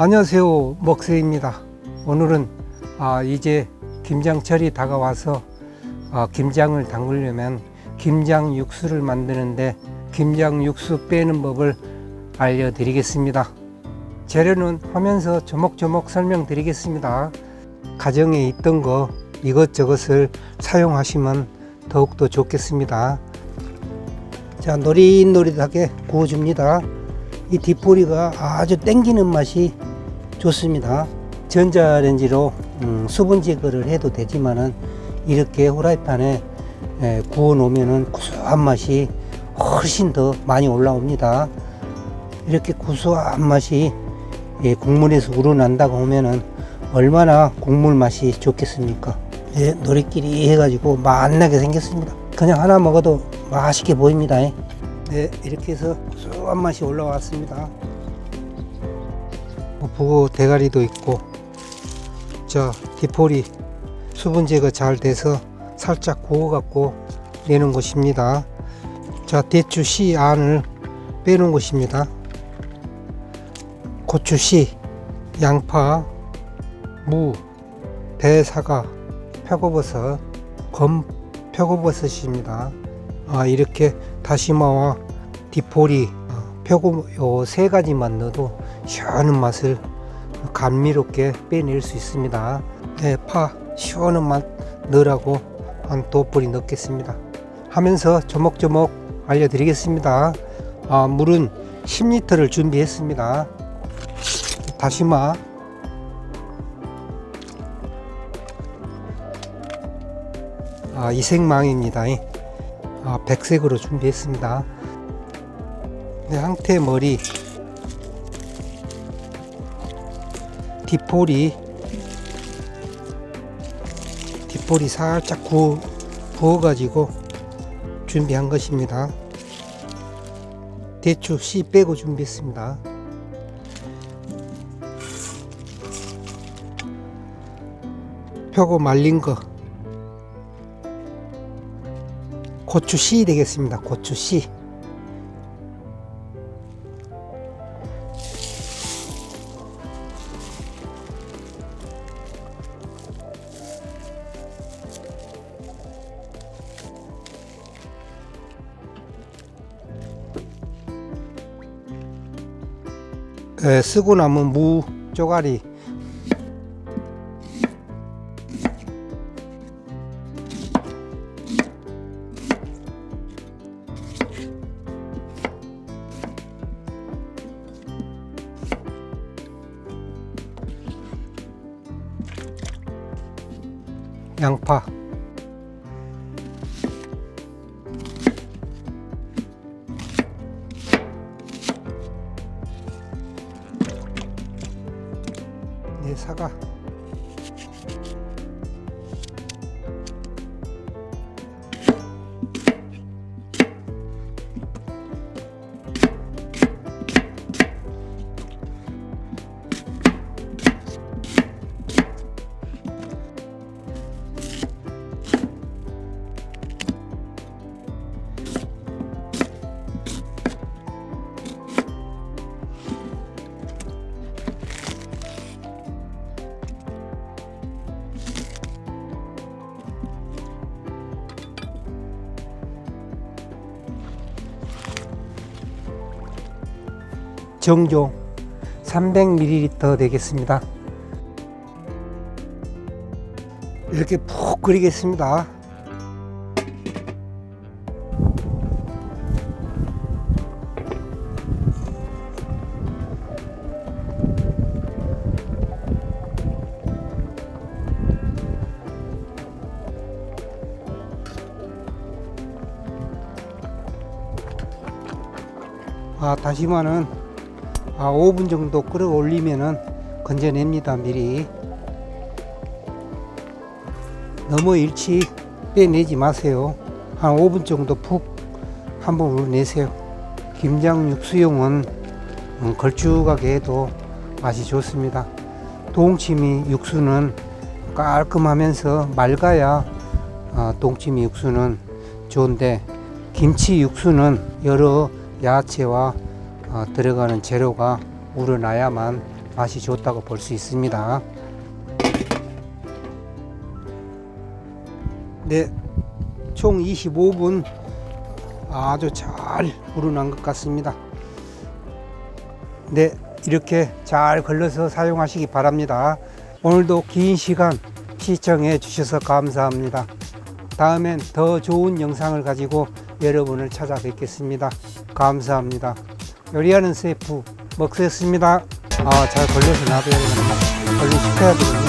안녕하세요 먹새입니다. 오늘은 아, 이제 김장철이 다가와서 아, 김장을 담그려면 김장 육수를 만드는데 김장 육수 빼는 법을 알려드리겠습니다. 재료는 하면서 조목조목 설명드리겠습니다. 가정에 있던 거 이것저것을 사용하시면 더욱더 좋겠습니다. 자 노릿노릿하게 구워줍니다. 이 뒷포리가 아주 땡기는 맛이 좋습니다. 전자레인지로 음, 수분 제거를 해도 되지만은 이렇게 후라이팬에 에, 구워 놓으면은 구수한 맛이 훨씬 더 많이 올라옵니다. 이렇게 구수한 맛이 예, 국물에서 우러난다고 하면은 얼마나 국물 맛이 좋겠습니까? 예, 노릇끼리 해가지고 맛나게 생겼습니다. 그냥 하나 먹어도 맛있게 보입니다. 예. 네, 이렇게 해서 고소한 맛이 올라왔습니다. 뭐 부고 대가리도 있고, 자, 디포리 수분 제거 잘 돼서 살짝 구워 갖고 내는 것입니다. 자, 대추 씨 안을 빼는 것입니다. 고추 씨, 양파, 무, 대사과, 표고버섯, 검 표고버섯입니다. 아, 이렇게 다시마와 어, 표고 요 세 가지만 넣어도 시원한 맛을 감미롭게 빼낼 수 있습니다. 네, 파 시원한 맛 넣으라고 한두 뿌리 넣겠습니다. 하면서 조목조목 알려드리겠습니다. 아, 물은 10리터를 준비했습니다. 다시마 아, 이색망입니다. 아, 백색으로 준비했습니다. 네, 항태 머리, 뒷포리, 뒷포리 살짝 구워, 부어가지고 준비한 것입니다. 대추 씨 빼고 준비했습니다. 펴고 말린 거 고추 씨 되겠습니다. 고추 씨. 쓰고 남은 무 쪼가리. 양파 네, 사과 정종 300ml 되겠습니다. 이렇게 푹 끓이겠습니다. 아, 다시마는 아, 5분 정도 끓여 올리면은 건져냅니다. 미리. 너무 일찍 빼내지 마세요. 한 5분 정도 푹 한번 우러내세요. 김장 육수용은 음, 걸쭉하게 해도 맛이 좋습니다. 동치미 육수는 깔끔하면서 맑아야 어, 동치미 육수는 좋은데 김치 육수는 여러 야채와 어, 들어가는 재료가 우러나야만 맛이 좋다고 볼 수 있습니다. 네, 총 25분 아주 잘 우러난 것 같습니다. 네, 이렇게 잘 걸러서 사용하시기 바랍니다. 오늘도 긴 시간 시청해 주셔서 감사합니다. 다음엔 더 좋은 영상을 가지고 여러분을 찾아뵙겠습니다. 감사합니다. 요리하는 셰프 먹겠습니다. 아, 잘 걸려서? 얼른 식혀야 되겠네.